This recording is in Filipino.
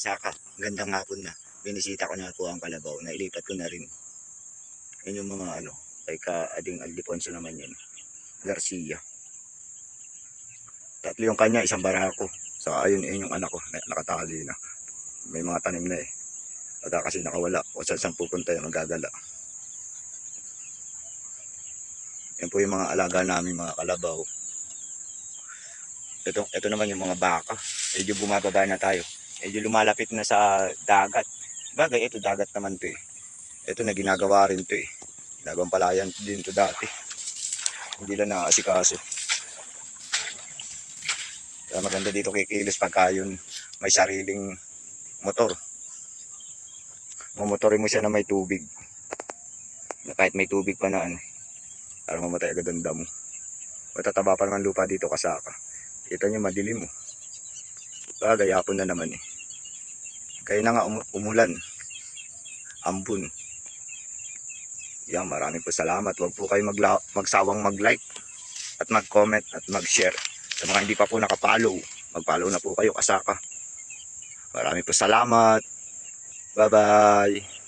Saka, gandang hapon na. Binisita ko na po ang kalabaw. Nailipat ko na rin. Yan yung mga ano, kay ka-ading Aldiponso naman yun. Garcia. Tatlo yung kanya, isang barako. So, ayun, ayun yung anak ko. na- Nakatali na. May mga tanim na eh. Pagka kasi nakawala. O saan saan pupunta yung magagala. Yan po yung mga alaga namin, mga kalabaw. Ito, ito naman yung mga baka. Medyo bumababa na tayo. Medyo lumalapit na sa dagat. Bagay, ito dagat naman to eh. Ito na ginagawa rin to eh. Ginagawang palayan din to dati. Hindi lang naasikaso. Kaya maganda dito kikilos pagka yun may sariling motor. Mamotorin mo siya na may tubig. Na kahit may tubig pa na ano. Para mamatay agad ang damo. Matataba pa naman lupa dito kasaka. Kita nyo madilim mo. Bagay, hapon na naman eh. Kaya na nga umu- umulan. Ambun. Yan, maraming po salamat. Huwag po kayo magsawang mag-like at mag-comment at mag-share. Sa mga hindi pa po nakapollow, mag-follow na po kayo kasaka. Maraming po salamat. Bye-bye.